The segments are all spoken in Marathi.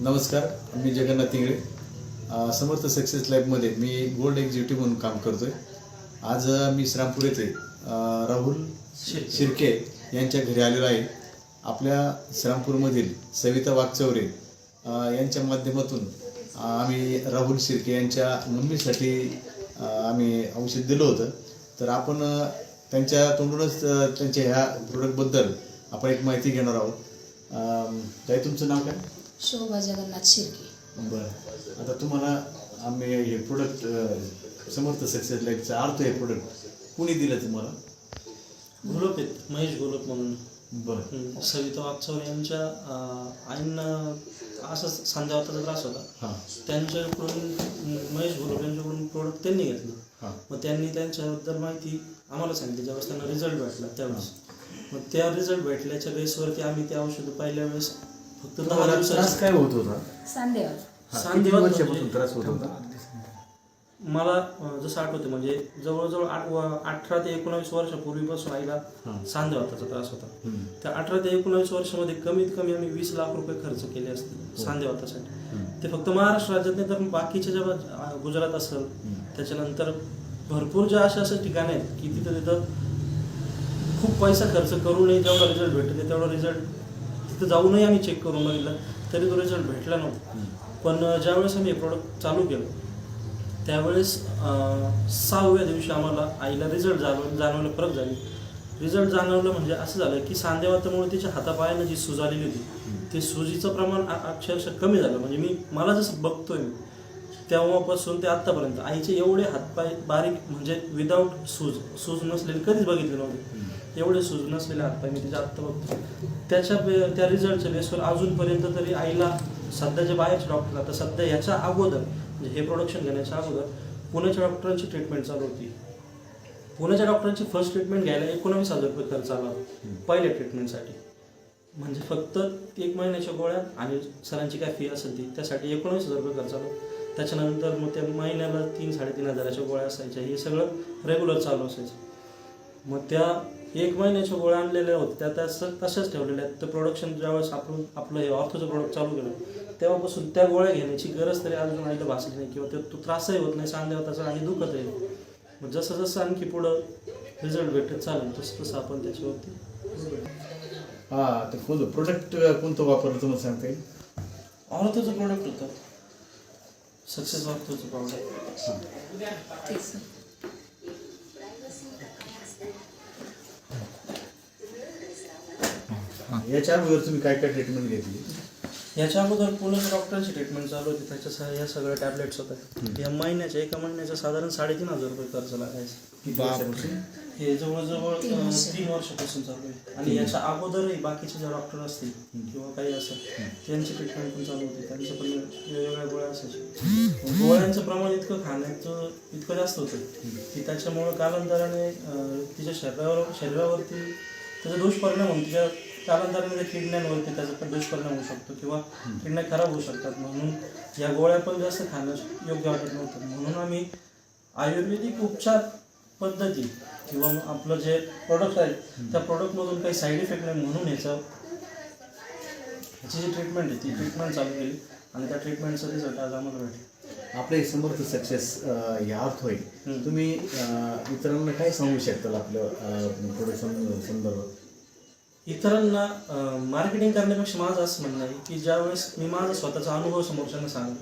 नमस्कार मी जगन्नाथ तिंगळे समर्थ सक्सेस लॅबमध्ये मी गोल्ड एक्झिक्युटिव्ह म्हणून काम करतोय. आज मी श्रामपूर येथे राहुल शिर्के. यांच्या घरी आलेलो आहे. आपल्या श्रामपूरमधील सविता वागचौरे अ, यांच्या माध्यमातून आम्ही राहुल शिर्के यांच्या मम्मीसाठी आम्ही औषध दिलं होतं. तर आपण त्यांच्या तोंडूनच त्यांच्या ह्या प्रोडक्टबद्दल आपण एक माहिती घेणार आहोत. ताई तुमचं नाव काय? शोभा जगन्नाथ शिर्के. बरं. आता तुम्हाला आम्ही हे प्रोडक्ट समर्थ सक्सेस लाईफचा अर्थ हे प्रोडक्ट कुणी दिलं तुम्हाला? घोलप आहेत. महेश घोलप म्हणून. बरं. सविता वागचौरे यांच्या आईंना असं सांध्यावाताचा त्रास होता. हां. त्यांच्याकडून महेश घोलप यांच्याकडून प्रोडक्ट त्यांनी घेतलं. हां. मग त्यांनी त्यांच्याबद्दल माहिती आम्हाला सांगितली ज्यावेळेस त्यांना रिझल्ट भेटला त्यावेळेस. मग त्या रिझल्ट भेटल्याच्या बेसवरती आम्ही ते औषधं पहिल्या वेळेस फक्त दहा त्रास काय होत होता? हा, किती म्हणजे- वर्षापासून त्रास होत होता? मला अं, जसं आठवते म्हणजे जवळजवळ आठ व- अठरा ते एकोणावीस वर्षापूर्वीपासून आईला हां. सांधेवाताचा त्रास होता. हम्म. त्या अठरा ते एकोणावीस वर्षामध्ये कमीत कमी आम्ही वीस लाख रुपये खर्च केले असतील सांधेवातासाठी ते फक्त महाराष्ट्र राज्यात नाही तर बाकीच्या ज्या गुजरात असेल त्याच्यानंतर भरपूर ज्या अशा अशा ठिकाणी आहेत की तिथं तिथं खूप पैसा खर्च करूनही जेवढा रिझल्ट भेटले तेवढा रिझल्ट तिथं जाऊनही आम्ही चेक करून बघितलं. तरी तो रिझल्ट भेटला नव्हता. पण ज्यावेळेस आम्ही हे प्रोडक्ट चालू केलं त्यावेळेस सहाव्या दिवशी आम्हाला आईला रिझल्ट जाणव जाणवलं फरक झाली. रिझल्ट जाणवलं म्हणजे असं झालं की सांधेवातामुळे तिच्या हातापायानं जी सूज आलेली होती ते सुजीचं प्रमाण अक्षरशः कमी झालं. म्हणजे मी मला जसं बघतोय मी तेव्हापासून ते आत्तापर्यंत आईचे एवढे हातपाय बारीक म्हणजे विदाऊट सूज सूज नसलेले कधीच बघितले नव्हते. एवढे सूज नसलेले हातपाय मी तिच्या आत्ता बघतो. त्याच्या बे- त्या रिझल्टच्या बेसवर अजूनपर्यंत तरी आईला सध्याचे बाहेरचे डॉक्टर आता सध्या याच्या अगोदर म्हणजे हे प्रोडक्शन घेण्याच्या अगोदर पुण्याच्या डॉक्टरांची ट्रीटमेंट चालू होती. पुण्याच्या डॉक्टरांची फर्स्ट ट्रीटमेंट घ्यायला एकोणावीस हजार रुपये खर्च आला पहिल्या ट्रीटमेंटसाठी म्हणजे फक्त एक महिन्याच्या गोळ्या आणि सरांची काय फी असेल ती त्यासाठी एकोणीस हजार रुपये खर्च आला त्याच्यानंतर मग त्या महिन्याला तीन साडेतीन हजाराच्या गोळ्या असायच्या. हे सगळं रेग्युलर चालू असायचं. मग त्या एक महिन्याच्या गोळ्या आणलेल्या होत्या. त्या तसं तशाच ठेवलेल्या आहेत. तर प्रोडक्शन ज्यावेळेस आपण आपलं हे ऑर्थोचं प्रोडक्ट चालू केलं तेव्हापासून त्या गोळ्या घेण्याची गरज तरी अजून आईला भासली नाही किंवा ते तो त्रासही होत नाही सांधेवाताचा आणि दुखतही नाही. मग जसं जसं आणखी पुढं रिझल्ट भेटत चालेल तसं तसं आपण त्याच्यावरती हा तर कोणतं प्रोडक्ट कोणतं वापरलं तुम्हाला सांगता येईल? ऑर्थोचं प्रोडक्ट होतं. सक्सेस ऑर्थोचं पावडर तेच याच्या अगोदर तुम्ही काय काय ट्रीटमेंट घेतली? याच्या अगोदर पुण्याच्या डॉक्टरांची ट्रीटमेंट चालू होती. त्याच्या सह या सगळ्या टॅबलेट्स होत्या. या महिन्याच्या एका महिन्याच्या साधारण साडेतीन हजार रुपये खर्च लागायचा. हे जवळजवळ तीन वर्षापासून चालू आहे. आणि याच्या अगोदरही बाकीचे जे डॉक्टर असतील किंवा काही असेल त्यांची ट्रीटमेंट पण चालू होती. त्यांचं पण वेगवेगळ्या गोळ्या असायच्या. गोळ्यांचं प्रमाण इतकं खाण्याचं इतकं जास्त होतं की त्याच्यामुळं कालांतराने तिच्या शरीरावर शरीरावरती त्याचा दुष्परिणाम होऊन तिच्या कालांतराने किडण्यांवरती त्याचा पण दुष्परिणाम होऊ शकतो किंवा किडण्या खराब होऊ शकतात. म्हणून या गोळ्या पण जास्त खाणं योग्य वाटत नव्हतं. म्हणून आम्ही आयुर्वेदिक उपचार पद्धती किंवा आपलं जे प्रोडक्ट आहे त्या प्रोडक्टमधून काही साईड इफेक्ट नाही. म्हणून याचं याची जी ट्रीटमेंट आहे ती ट्रीटमेंट चालू केली आणि त्या ट्रीटमेंटचा रिझल्ट आज आम्हाला भेटला. आपले समर्थ सक्सेस या अर्थ होईल. तुम्ही इतरांना काय सांगू शकताल आपलं प्रोडक्ट संदर्भात? इतरांना मार्केटिंग करण्यापेक्षा माझं असं म्हणणं आहे की ज्यावेळेस मी माझा स्वतःचा अनुभव समोरच्यांना सांगेन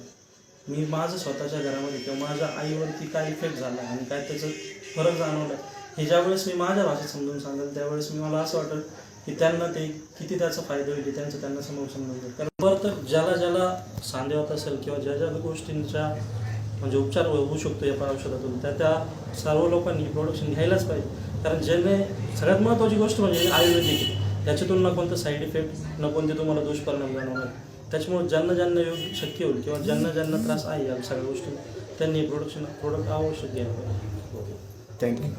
मी माझं स्वतःच्या घरामध्ये किंवा माझ्या आईवरती काय इफेक्ट झाला आणि काय त्याचं फरक जाणवला हे ज्यावेळेस मी माझ्या भाषेत समजून सांगेल त्यावेळेस मी मला असं वाटेल की त्यांना ते किती त्याचा फायदा होईल त्यांचं त्यांना समोर समजून कारण परत ज्याला ज्याला सांधेवत असेल किंवा ज्या ज्या गोष्टींच्या म्हणजे उपचार हो-, होऊ शकतो या औषधातून त्या त्या सर्व लोकांनी प्रोडक्शन घ्यायलाच पाहिजे. कारण ज्याने सगळ्यात महत्त्वाची गोष्ट म्हणजे आयुर्वेदिक त्याच्यातून ना कोणतं साईड इफेक्ट ना कोणते तुम्हाला दुष्परिणाम जाणवणार त्याच्यामुळे ज्यांना ज्यांना योग्य शक्य होईल किंवा ज्यांना ज्यांना त्रास आहे या सगळ्या गोष्टी त्यांनी प्रोडक्शन प्रोडक्ट आवश्यक घ्यायला पाहिजे. थँक्यू